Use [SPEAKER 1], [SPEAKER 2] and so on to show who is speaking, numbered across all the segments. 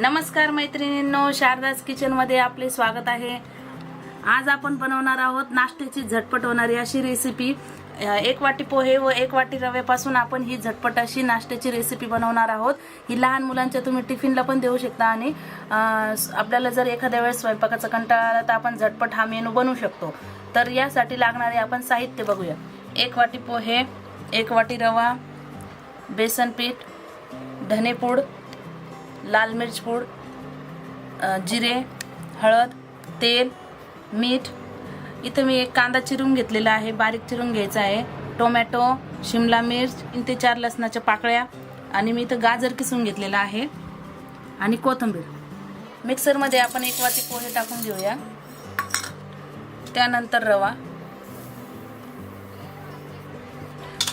[SPEAKER 1] नमस्कार मैत्रिणींनो शारदास किचनमध्ये आपले स्वागत आहे. आज आपण बनवणार आहोत नाश्त्याची झटपट होणारी अशी रेसिपी एक वाटी पोहे व एक वाटी रव्यापासून आपण ही झटपट अशी नाश्त्याची रेसिपी बनवणार आहोत. ही लहान मुलांच्या तुम्ही टिफिनला पण देऊ शकता आणि आपल्याला जर एखाद्या वेळेस स्वयंपाकाचा कंटाळा आला तर आपण झटपट हा मेनू बनवू शकतो. तर यासाठी लागणारे आपण साहित्य बघूया. एक वाटी पोहे एक वाटी रवा बेसन पीठ धनेपूड लाल मिरच पूड जिरे हळद तेल मीठ. इथं मी एक कांदा चिरून घेतलेला आहे बारीक चिरून घ्यायचा आहे. टोमॅटो शिमला मिर्च इथे ते चार लसणाच्या पाकळ्या. आणि मी इथं गाजर किसून घेतलेला आहे. आणि कोथिंबीर. मिक्सरमध्ये आपण एक वाटी पोहे टाकून घेऊया. त्यानंतर रवा.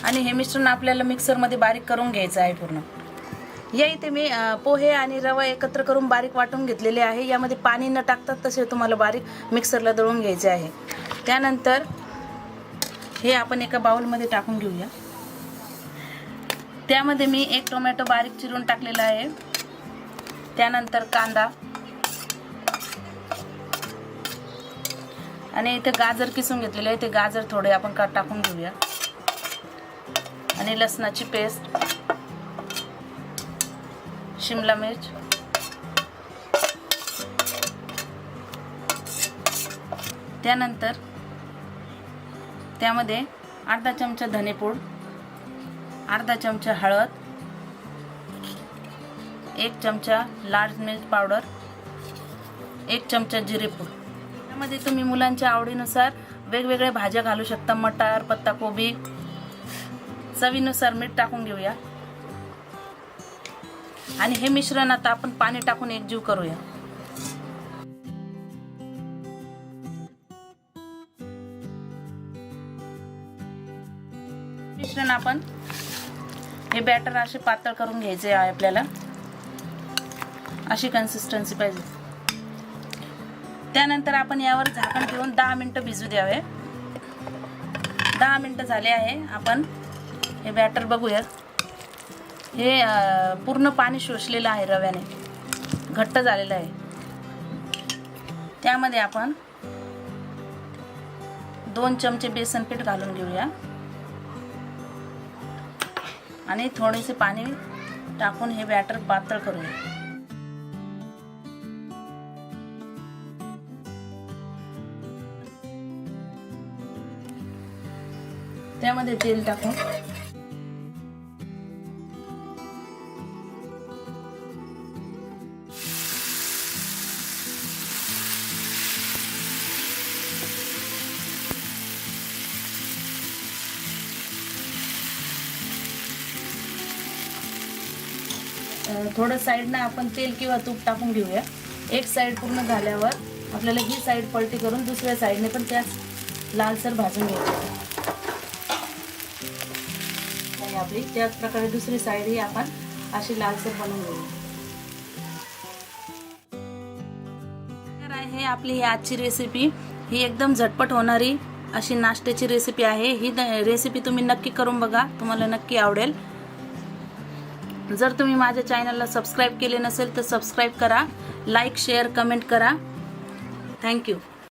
[SPEAKER 1] आणि हे मिश्रण आपल्याला मिक्सरमध्ये बारीक करून घ्यायचं आहे पूर्ण. या इथे मी पोहे आणि रवा एकत्र करून बारीक वाटून घेतलेले आहे. यामध्ये पाणी न टाकतात तसे तुम्हाला बारीक मिक्सरला दळून घ्यायचे आहे. त्यानंतर हे आपण एका बाउलमध्ये टाकून घेऊया. त्यामध्ये मी एक टोमॅटो बारीक चिरून टाकलेला आहे. त्यानंतर कांदा. आणि इथे गाजर किसून घेतलेले आहे. ते गाजर थोडे आपण का टाकून घेऊया. आणि लसणाची पेस्ट. शिमला मिर्च. त्यानंतर त्यामध्ये अर्धा चमचा धनेपूड अर्धा चमचा हळद एक चमचा लाल मिर्च पावडर एक चमचा जिरेपूड त्यामध्ये तुम्ही मुलांच्या आवडीनुसार वेगवेगळ्या भाज्या घालू शकता. मटार पत्ताकोबी चवीनुसार मीठ टाकून घेऊया. आणि हे मिश्रण आता आपण पाणी टाकून एकजीव करूया. मिश्रण आपण हे बॅटर असे पातळ करून घ्यायचे आहे आपल्याला. अशी कन्सिस्टन्सी पाहिजे. त्यानंतर आपण यावर झाकण देऊन दहा मिनिटं भिजू द्यावे. दहा मिनिटं झाले आहे आपण हे बॅटर बघूया हे पूर्ण पाणी शोषलेलं आहे रव्याने. घट्ट झालेलं आहे. त्यामध्ये आपण दोन चमचे बेसन पीठ घालून घेऊया. आणि थोडेसे पाणी टाकून हे बॅटर पातळ करूया. त्यामध्ये तेल टाकून थोडं साईडनं आपण तेल किंवा तूप टाकून घेऊया. एक साईड पूर्ण झाल्यावर आपल्याला ही साईड पलटी करून दुसऱ्या साईडने पण त्याच लालसर भाजून घ्यायची. आपली त्याच प्रकारे दुसरी साईड ही आपण अशी लालसर बनवून घेऊ. तर आहे आपली ही आजची रेसिपी ही एकदम झटपट होणारी अशी नाश्त्याची रेसिपी आहे. ही रेसिपी तुम्ही नक्की करून बघा. तुम्हाला नक्की आवडेल. जर तुम्ही माझ्या चॅनलला सबस्क्राईब केले नसेल तर सबस्क्राईब करा लाईक शेअर कमेंट करा. Thank you